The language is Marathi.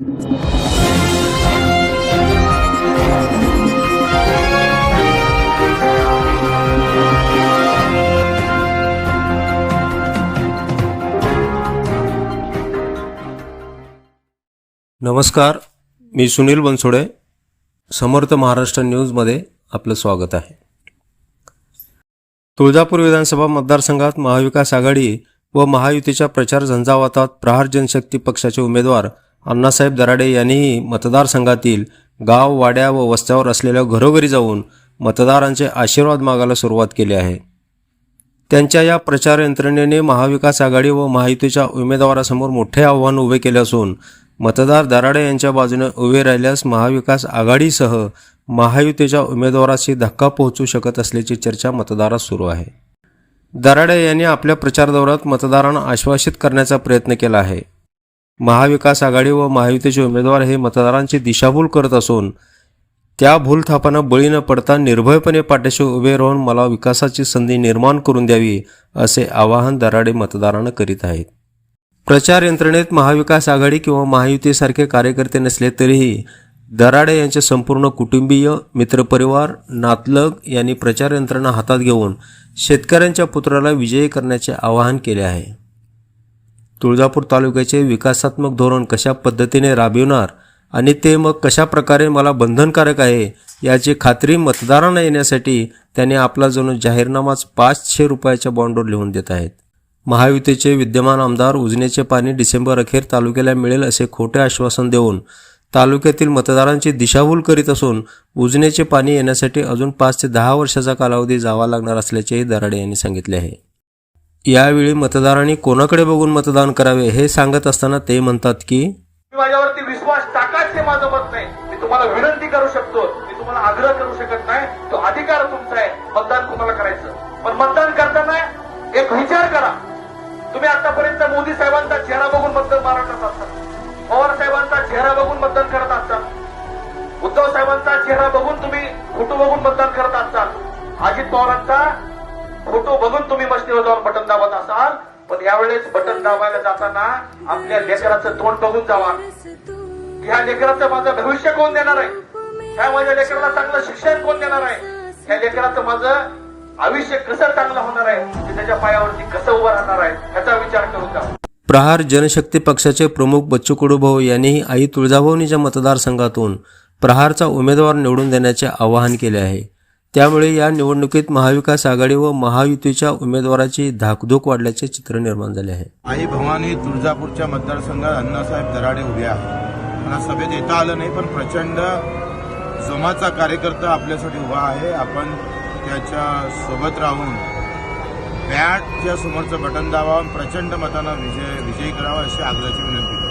नमस्कार मी सुनील बनसोडे समर्थ महाराष्ट्र न्यूजमध्ये आपलं स्वागत आहे. तुळजापूर विधानसभा मतदारसंघात महाविकास आघाडी व महायुतीच्या प्रचार झंझावातात प्रहार जनशक्ती पक्षाचे उमेदवार अण्णासाहेब दराडे यांनीही मतदारसंघातील गाव वाड्या व वस्त्यावर असलेल्या घरोघरी जाऊन मतदारांचे आशीर्वाद मागायला सुरुवात केली आहे. त्यांच्या या प्रचार यंत्रणेने महाविकास आघाडी व महायुतीच्या उमेदवारासमोर मोठे आव्हान उभे केले असून मतदार दराडे यांच्या बाजूने उभे राहिल्यास महाविकास आघाडीसह महायुतीच्या उमेदवाराशी धक्का पोहोचू शकत असल्याची चर्चा मतदारात सुरू आहे. दराडे यांनी आपल्या प्रचार दौऱ्यात मतदारांना आश्वासित करण्याचा प्रयत्न केला आहे. महाविकास आघाडी व महायुतीचे उमेदवार हे मतदारांची दिशाभूल करत असून त्या भूलथापांना बळी न पडता निर्भयपणे पाठीशी उभे राहून मला विकासाची संधी निर्माण करून द्यावी असे आवाहन दराडे मतदारांना करीत आहेत. प्रचार यंत्रणेत महाविकास आघाडी किंवा महायुतीसारखे कार्यकर्ते नसले तरीही दराडे यांचे संपूर्ण कुटुंबीय मित्रपरिवार नातलग यांनी प्रचार यंत्रणा हातात घेऊन शेतकऱ्यांच्या पुत्राला विजयी करण्याचे आवाहन केले आहे. तुळजापूर तालुक्याचे विकासात्मक धोरण कशा पद्धतीने राबविणार आणि ते मग कशा प्रकारे मला बंधनकारक आहे याची खात्री मतदारांना येण्यासाठी त्यांनी आपला जणू जाहीरनामाच पाचशे रुपयाच्या बॉन्डवर लिहून देत आहेत. महायुतीचे विद्यमान आमदार उजनेचे पाणी डिसेंबर अखेर तालुक्याला मिळेल असे खोटे आश्वासन देऊन तालुक्यातील मतदारांची दिशाभूल करीत असून उजनेचे पाणी येण्यासाठी अजून पाच ते दहा वर्षाचा कालावधी जावा लागणार असल्याचेही दराडे यांनी सांगितले आहे. यावेळी मतदारांनी कोणाकडे बघून मतदान करावे हे सांगत असताना ते म्हणतात की माझ्यावरती विश्वास टाकाच हे माझं मत नाही. मी तुम्हाला विनंती करू शकतो. मी तुम्हाला आग्रह करू शकत नाही. तो अधिकार तुमचा आहे. मतदान तुम्हाला करायचं. पण मतदान करताना एक विचार करा. तुम्ही आतापर्यंत मोदी साहेबांचा चेहरा बघून मतदान मारत असता पवार साहेबांचा चेहरा बघून मतदान करत असतात. उद्धव साहेबांचा चेहरा बघून तुम्ही फोटो बघून मतदान करत असतात. अजित पवारांचा फोटो बघून तुम्ही मस्तीवर जाऊन बटन दाबत असाल पण यावेळेस बटन दाबायला जाताना आपल्या लेकराचं तोंड बघून जावा. ह्या लेकराचं माझं भविष्य कोण देणार आहे? ह्या माझ्या लेकराला चांगलं शिक्षण कोण देणार आहे? ह्या लेकराचं माझं आयुष्य कसं चांगलं होणार आहे? त्याच्या पायावरती कसं उभं राहणार आहे? ह्याचा विचार करून जावा. प्रहार जनशक्ती पक्षाचे प्रमुख बच्चू कडूभाऊ यांनीही आई तुळजाभवानीच्या मतदारसंघातून प्रहारचा उमेदवार निवडून देण्याचे आवाहन केले आहे. त्यामुळे या निवडणुकीत महाविकास आघाडी व महायुतीच्या उमेदवाराची धाकधूक वाढल्याचे चित्र निर्माण झाले आहे. आई भवानी तुळजापूरच्या मतदारसंघात अण्णासाहेब दराडे उभे आहेत. मला सभेत येता आलं नाही पण प्रचंड जोमाचा कार्यकर्ता आपल्यासाठी उभा आहे. आपण त्याच्या सोबत राहून बॅटच्या समोरचं बटन दाबावून प्रचंड मतानं विजय विजयी करावा अशी आग्रहाची विनंती.